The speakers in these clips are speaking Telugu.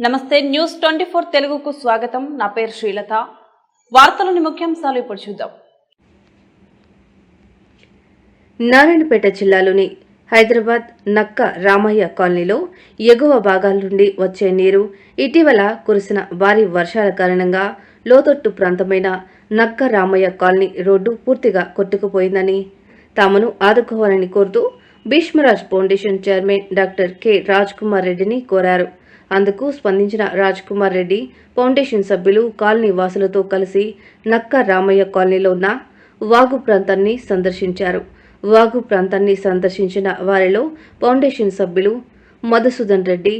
నమస్తే న్యూస్ ట్వంటీ ఫోర్ తెలుగుకు స్వాగతం. నా పేరు శ్రీలత. వార్తలోని ముఖ్యాంశాలు ఇప్పుడు చూద్దాం. నారాయణపేట జిల్లాలోని హైదరాబాద్ నక్క రామయ్య కాలనీలో ఎగువ భాగాల నుండి వచ్చే నీరు ఇటీవల కురిసిన భారీ వర్షాల కారణంగా లోతట్టు ప్రాంతమైన నక్క రామయ్య కాలనీ రోడ్డు పూర్తిగా కొట్టుకుపోయిందని తామును ఆదుకోవాలని కోరుతూ Bhishmaraj foundation chairman doctor K. Raj Kumar రెడ్డిని కోరారు. అందుకు స్పందించిన రాజ్ కుమార్ రెడ్డి ఫౌండేషన్ సభ్యులు కాలనీ వాసులతో కలిసి నక్క రామయ్య కాలనీలో ఉన్న వాగు ప్రాంతాన్ని సందర్శించారు. వాగు ప్రాంతాన్ని సందర్శించిన వారిలో ఫౌండేషన్ సభ్యులు Madhusudan Reddy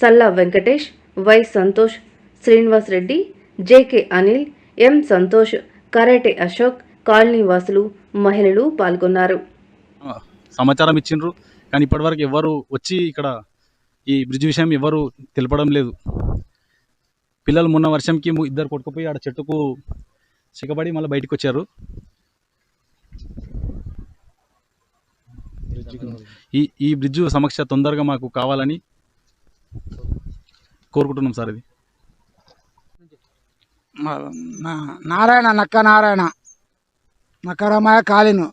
Salla Venkatesh Y Santosh Srinivas Reddy JK Anil M Santosh karate Ashok colony వాసులు మహిళలు పాల్గొన్నారు. సమాచారం ఇచ్చిండ్రు. కానీ ఇప్పటివరకు ఎవరు వచ్చి ఇక్కడ ఈ బ్రిడ్జ్ విషయం ఎవరు తెలపడం లేదు. పిల్లలు మొన్న వర్షంకి ఇద్దరు కొట్టుకుపోయి ఆడ చెట్టుకు చిక్కబడి మళ్ళీ బయటకు వచ్చారు. ఈ ఈ బ్రిడ్జ్ సమక్ష తొందరగా మాకు కావాలని కోరుకుంటున్నాం సార్ ఇది. నారాయణ నక్క నారాయణ నక్క నారాయణ. నక్కరమాయ కాలిను.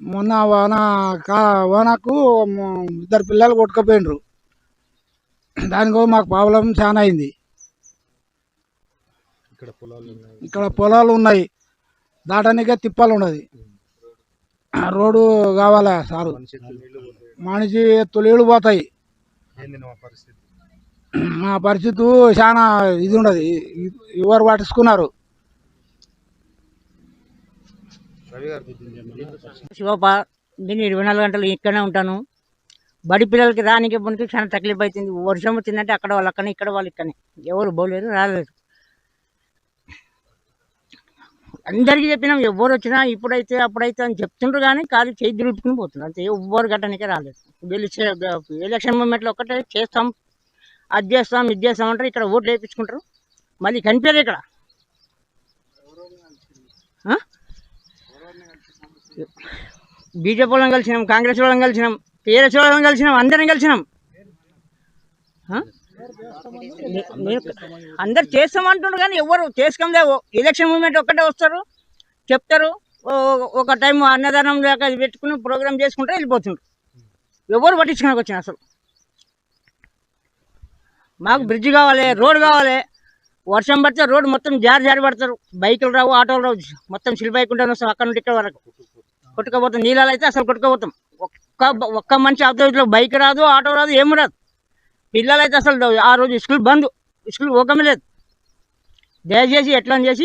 మొన్న వాన కా వానకు ఇద్దరు పిల్లలు కొట్టుకుపోయినరు. దానికి మాకు ప్రాబ్లం చాలా అయింది. ఇక్కడ పొలాలు ఉన్నాయి. దాటనికే తిప్పలు ఉన్నది. రోడ్డు కావాలా సారు? మనిషి తొలిళ్ళు పోతాయి. మా పరిస్థితి చాలా ఇది ఉండదు ఎవరు పట్టించుకున్నారు? శివప నేను ఇరవై నాలుగు గంటలు ఇక్కడనే ఉంటాను. బడి పిల్లలకి రానికి పనికి చాలా తక్లీఫ్ అవుతుంది వర్షం వచ్చిందంటే అక్కడ వాళ్ళు అక్కనే ఇక్కడ వాళ్ళు ఇక్కడనే. ఎవరు బోలేరు రాలేదు. అందరికీ చెప్పినాం ఎవరు వచ్చినా ఇప్పుడైతే అప్పుడైతే అని చెప్తుండ్రు కానీ కాదు చేయి దులుపుకుని పోతున్నారు. అంతే ఎవ్వరు గట్టనికే రాలేదు. వీళ్ళు ఎలక్షన్ మూమెంట్లో ఒక్కటే చేస్తాం అది చేస్తాం ఇది చేస్తాం అంటారు ఇక్కడ ఓట్లు వేయించుకుంటారు. మళ్ళీ కనిపించరు ఇక్కడ. బీజేపీ వాళ్ళని కలిసినాం కాంగ్రెస్ వాళ్ళని కలిసినాం టీఆర్ఎస్ వాళ్ళని కలిసినాం అందరం కలిసినాం. అందరు చేస్తాం నేను అందరు చేస్తామంటుండ్రు కానీ ఎవరు చేసుకుందే ఎలక్షన్ మూమెంట్ ఒక్కటే వస్తారు చెప్తారు ఒక టైం అన్నదానం లేక పెట్టుకుని ప్రోగ్రామ్ చేసుకుంటే వెళ్ళిపోతుండ్రు. ఎవరు పట్టించుకున్నాక వచ్చిన అసలు. మాకు బ్రిడ్జ్ కావాలి రోడ్ కావాలి. వర్షం పడితే రోడ్ మొత్తం జారి జారి పడతారు. బైకులు రావు ఆటోలు రావు మొత్తం సిల్బైకుంటే వస్తాం అక్కడ నుండి ఇక్కడ వరకు. కొట్టుకపోతాం. నీళ్ళలో అయితే అసలు కొట్టుకపోతాం. ఒక్క ఒక్క మనిషి అవతల బైక్ రాదు ఆటో రాదు ఏమి రాదు. పిల్లలు అయితే అసలు ఆ రోజు స్కూల్ బంద్. స్కూల్ ఓకమే లేదు. దయచేసి ఎట్లా చేసి